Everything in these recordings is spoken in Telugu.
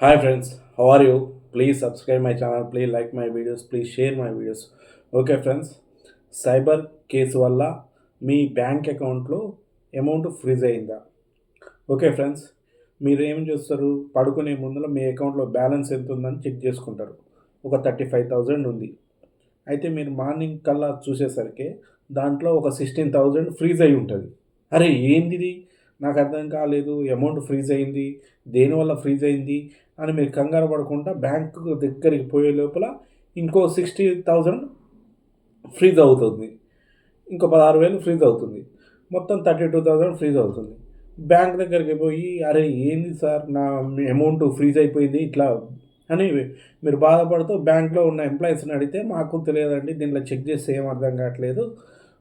Hi friends how are you please subscribe my channel please like my videos please share my videos okay friends cyber case వల్ల మీ బ్యాంక్ అకౌంట్లో అమౌంట్ ఫ్రీజ్ అయిందా? ఓకే ఫ్రెండ్స్ మీరు ఏం చేస్తారు? పడుకునే ముందర మీ అకౌంట్లో బ్యాలెన్స్ ఎంత ఉందని చెక్ చేసుకుంటారు. ఒక థర్టీ ఫైవ్ థౌజండ్ ఉంది. అయితే మీరు మార్నింగ్ కల్లా చూసేసరికి దాంట్లో ఒక సిక్స్టీన్ థౌజండ్ ఫ్రీజ్ అయి ఉంటుంది. అరే ఏందిది? నాకు అర్థం కాలేదు అమౌంట్ ఫ్రీజ్ అయింది దేనివల్ల ఫ్రీజ్ అయింది అని మీరు కంగారు పడకుండా బ్యాంకు దగ్గరికి పోయే లోపల ఇంకో సిక్స్టీ థౌజండ్ ఫ్రీజ్ అవుతుంది. ఇంకో పదహారు వేలు ఫ్రీజ్ అవుతుంది. మొత్తం థర్టీ టూ థౌజండ్ ఫ్రీజ్ అవుతుంది. బ్యాంక్ దగ్గరికి పోయి అరే ఏంది సార్ నా అమౌంట్ ఫ్రీజ్ అయిపోయింది ఇట్లా అని మీరు బాధపడుతూ బ్యాంక్లో ఉన్న ఎంప్లాయీస్ని అడిగితే మాకు తెలియదండి దీంట్లో చెక్ చేస్తే ఏం అర్థం కావట్లేదు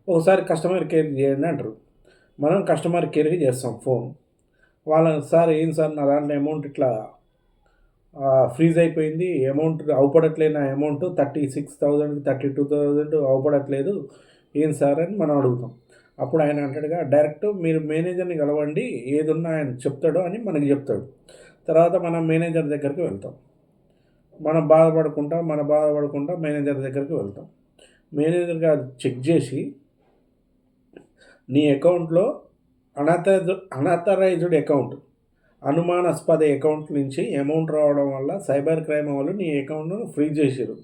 ఒకసారి కస్టమర్ కేర్ చేయండి అంటారు. మనం కస్టమర్ కేర్కి చేస్తాం ఫోన్ వాళ్ళని సార్ ఏం సార్ నా దాంట్లో అమౌంట్ ఇట్లా ఫ్రీజ్ అయిపోయింది అమౌంట్ అవపడట్లేదు నా amount thirty six thousand thirty two thousand అవపడట్లేదు ఏం సార్? అని మనం అడుగుతాం. అప్పుడు ఆయన అంటాడుగా డైరెక్ట్ మీరు మేనేజర్ని కలవండి ఏదున్నా ఆయన చెప్తాడు అని మనకి చెప్తాడు. తర్వాత మనం మేనేజర్ దగ్గరికి వెళ్తాం. మనం బాధపడకుండా మన బాధపడకుండా మేనేజర్ దగ్గరికి వెళ్తాం. మేనేజర్ గారు చెక్ చేసి నీ అకౌంట్లో అనథరైజ్ అనథరైజ్డ్ అకౌంట్ అనుమానాస్పద అకౌంట్ నుంచి అమౌంట్ రావడం వల్ల సైబర్ క్రైమ్ వాళ్ళు నీ అకౌంట్ను ఫ్రీజ్ చేసారు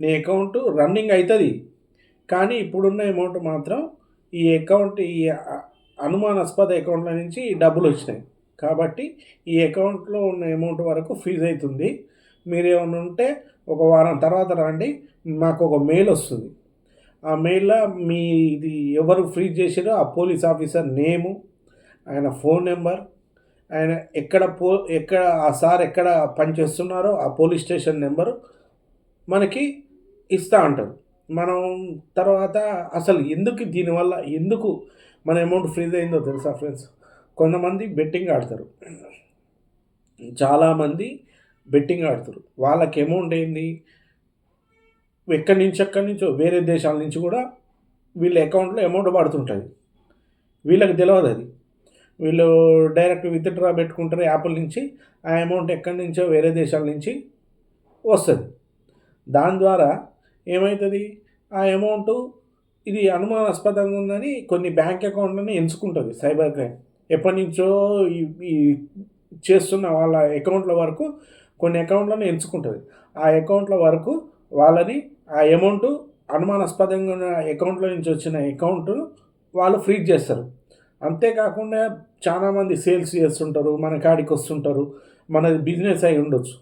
నీ అకౌంట్ రన్నింగ్ అవుతుంది కానీ ఇప్పుడున్న అమౌంట్ మాత్రం ఈ అకౌంట్ ఈ అనుమానాస్పద అకౌంట్ల నుంచి డబ్బులు వచ్చినాయి. కాబట్టి ఈ అకౌంట్లో ఉన్న అమౌంట్ వరకు ఫ్రీజ్ అవుతుంది. మీరు ఏమైనా ఉంటే ఒక వారం తర్వాత రండి మాకు ఒక మెయిల్ వస్తుంది. ఆ మెయిల్లో మీ ఇది ఎవరు ఫ్రీజ్ చేసారో ఆ పోలీస్ ఆఫీసర్ నేము ఆయన ఫోన్ నెంబర్ ఆయన ఎక్కడ పో ఎక్కడ ఆ సార్ ఎక్కడ పనిచేస్తున్నారో ఆ పోలీస్ స్టేషన్ నెంబరు మనకి ఇస్తా అంటారు. మనం తర్వాత అసలు ఎందుకు దీనివల్ల ఎందుకు మన అమౌంట్ ఫ్రీజ్ అయిందో తెలుసా ఫ్రెండ్స్? కొంతమంది బెట్టింగ్ ఆడతారు. చాలామంది బెట్టింగ్ ఆడతారు. వాళ్ళకి అమౌంట్ ఏంది? ఎక్కడి నుంచి ఎక్కడి నుంచో వేరే దేశాల నుంచి కూడా వీళ్ళ అకౌంట్లో అమౌంట్ పడుతుంటుంది వీళ్ళకి తెలియదు అది. వీళ్ళు డైరెక్ట్ విత్డ్రా పెట్టుకుంటారు యాప్ల నుంచి ఆ అమౌంట్ ఎక్కడి నుంచో వేరే దేశాల నుంచి వస్తుంది. దాని ద్వారా ఏమవుతుంది ఆ అమౌంట్ ఇది అనుమానాస్పదంగా ఉందని కొన్ని బ్యాంక్ అకౌంట్లని ఎంచుకుంటుంది సైబర్ క్రైమ్. ఎప్పటి నుంచో ఈ చేస్తున్న వాళ్ళ అకౌంట్ల వరకు కొన్ని అకౌంట్లను ఎంచుకుంటుంది. ఆ అకౌంట్ల వరకు వాళ్ళని ఆ అమౌంట్ అనుమానాస్పదంగా ఉన్న అకౌంట్లో నుంచి వచ్చిన అకౌంట్ వాళ్ళు ఫ్రీజ్ చేస్తారు. అంతేకాకుండా చాలామంది సేల్స్ చేస్తుంటారు మన కాడికి వస్తుంటారు మనది బిజినెస్ అయి ఉండొచ్చు.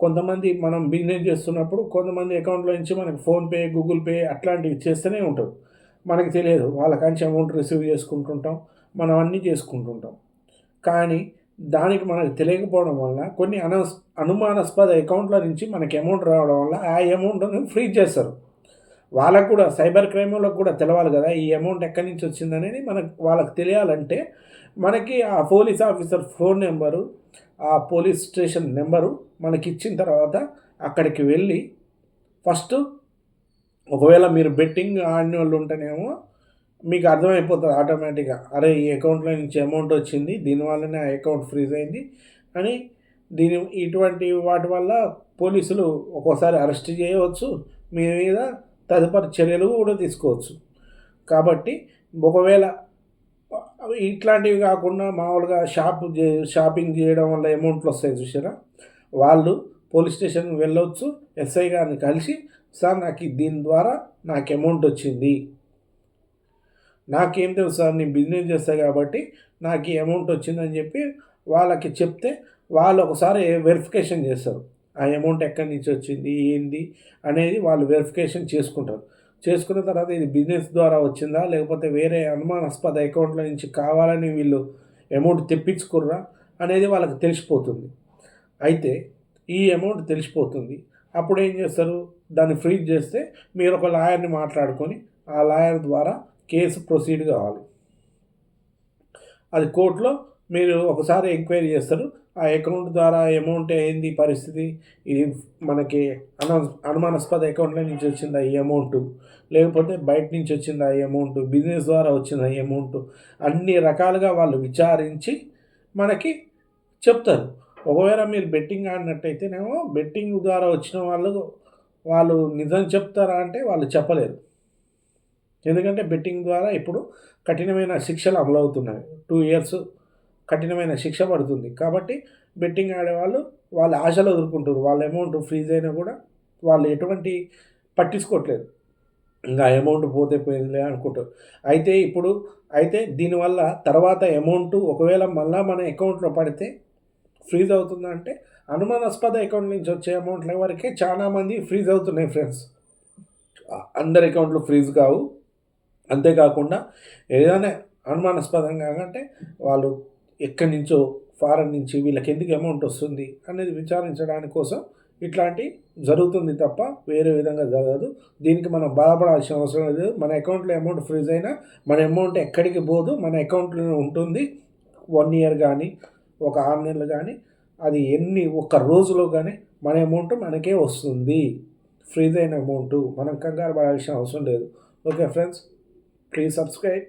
కొంతమంది మనం బిజినెస్ చేస్తున్నప్పుడు కొంతమంది అకౌంట్లో నుంచి మనకి ఫోన్పే గూగుల్ పే అట్లాంటివి చేస్తూనే ఉంటారు. మనకి తెలియదు వాళ్ళ కంచి అమౌంట్ రిసీవ్ చేసుకుంటుంటాం మనం అన్నీ చేసుకుంటుంటాం. కానీ దానికి మనకు తెలియకపోవడం వల్ల కొన్ని అన అనుమానాస్పద అకౌంట్ల నుంచి మనకి అమౌంట్ రావడం వల్ల ఆ అమౌంట్ను ఫ్రీజ్ చేస్తారు. వాళ్ళకు కూడా సైబర్ క్రైమ్లకు కూడా తెలవాలి కదా ఈ అమౌంట్ ఎక్కడి నుంచి వచ్చిందనేది మనకు వాళ్ళకి తెలియాలంటే మనకి ఆ పోలీస్ ఆఫీసర్ ఫోన్ నెంబరు ఆ పోలీస్ స్టేషన్ నెంబరు మనకి ఇచ్చిన తర్వాత అక్కడికి వెళ్ళి ఫస్ట్ ఒకవేళ మీరు బెట్టింగ్ ఆడిన వాళ్ళు ఉంటేనేమో మీకు అర్థమైపోతుంది ఆటోమేటిక్గా. అరే ఈ అకౌంట్లో నుంచి అమౌంట్ వచ్చింది దీనివల్లనే ఆ అకౌంట్ ఫ్రీజ్ అయింది అని దీని ఇటువంటి వాటి వల్ల పోలీసులు ఒక్కోసారి అరెస్ట్ చేయవచ్చు మీ మీద తదుపరి చర్యలు కూడా తీసుకోవచ్చు. కాబట్టి ఒకవేళ ఇట్లాంటివి కాకుండా మామూలుగా షాప్ షాపింగ్ చేయడం వల్ల అమౌంట్లు వస్తాయి చూసారా వాళ్ళు పోలీస్ స్టేషన్కి వెళ్ళవచ్చు ఎస్ఐ గారిని కలిసి సార్ నాకు దీని ద్వారా నాకు అమౌంట్ వచ్చింది. నాకేం తెలుసు సార్ నేను బిజినెస్ చేస్తాను కాబట్టి నాకు ఈ అమౌంట్ వచ్చిందని చెప్పి వాళ్ళకి చెప్తే వాళ్ళు ఒకసారి వెరిఫికేషన్ చేస్తారు. ఆ అమౌంట్ ఎక్కడి నుంచి వచ్చింది ఏంది అనేది వాళ్ళు వెరిఫికేషన్ చేసుకుంటారు. చేసుకున్న తర్వాత ఇది బిజినెస్ ద్వారా వచ్చిందా లేకపోతే వేరే అనుమానాస్పద అకౌంట్ల నుంచి కావాలని వీళ్ళు అమౌంట్ తెప్పించుకుర్రా అనేది వాళ్ళకి తెలిసిపోతుంది. అయితే ఈ అమౌంట్ తెలిసిపోతుంది. అప్పుడు ఏం చేస్తారు? దాన్ని ఫ్రీజ్ చేస్తే మీరు ఒక లాయర్ని మాట్లాడుకొని ఆ లాయర్ ద్వారా కేసు ప్రొసీడ్ కావాలి. అది కోర్టులో మీరు ఒకసారి ఎంక్వైరీ చేస్తారు. ఆ అకౌంట్ ద్వారా అమౌంట్ ఏంది పరిస్థితి? ఇది మనకి అను అనుమానాస్పద అకౌంట్ల నుంచి వచ్చిందా ఈ అమౌంట్ లేకపోతే బయట నుంచి వచ్చిందా ఈ అమౌంట్ బిజినెస్ ద్వారా వచ్చిందా ఈ అమౌంట్ అన్ని రకాలుగా వాళ్ళు విచారించి మనకి చెప్తారు. ఒకవేళ మీరు బెట్టింగ్ ఆడినట్టయితేనేమో బెట్టింగ్ ద్వారా వచ్చిన వాళ్ళు వాళ్ళు నిజం చెప్తారా అంటే వాళ్ళు చెప్పలేరు. ఎందుకంటే బెట్టింగ్ ద్వారా ఇప్పుడు కఠినమైన శిక్షలు అమలవుతున్నాయి. టూ ఇయర్స్ కఠినమైన శిక్ష పడుతుంది. కాబట్టి బెట్టింగ్ ఆడేవాళ్ళు వాళ్ళ ఆశలు ఎదుర్కొంటారు వాళ్ళ అమౌంట్ ఫ్రీజ్ అయినా కూడా వాళ్ళు ఎటువంటి పట్టించుకోవట్లేదు ఇంకా అమౌంట్ పోతే పోయిందిలే అనుకుంటారు. అయితే ఇప్పుడు అయితే దీనివల్ల తర్వాత అమౌంట్ ఒకవేళ మళ్ళీ మన అకౌంట్లో పడితే ఫ్రీజ్ అవుతుందంటే అనుమానాస్పద అకౌంట్ నుంచి వచ్చే అమౌంట్ల వరకే చాలామంది ఫ్రీజ్ అవుతున్నాయి ఫ్రెండ్స్ అందరి అకౌంట్లు ఫ్రీజ్ కావు. అంతేకాకుండా ఏదైనా అనుమానాస్పదంగా అంటే వాళ్ళు ఎక్కడి నుంచో ఫారెన్ నుంచి వీళ్ళకి ఎందుకు అమౌంట్ వస్తుంది అనేది విచారించడానికి కోసం ఇట్లాంటి జరుగుతుంది తప్ప వేరే విధంగా జరగదు. దీనికి మనం బాధపడాల్సిన అవసరం లేదు. మన అకౌంట్లో అమౌంట్ ఫ్రీజ్ అయినా మన అమౌంట్ ఎక్కడికి పోదు. మన అకౌంట్లోనే ఉంటుంది. వన్ ఇయర్ కానీ ఒక ఆరు నెలలు కానీ అది ఎన్ని ఒక్క రోజులో కానీ మన అమౌంట్ మనకే వస్తుంది. ఫ్రీజ్ అయిన అమౌంట్. మనం కంగారు పడాల్సిన అవసరం లేదు. Okay friends please subscribe.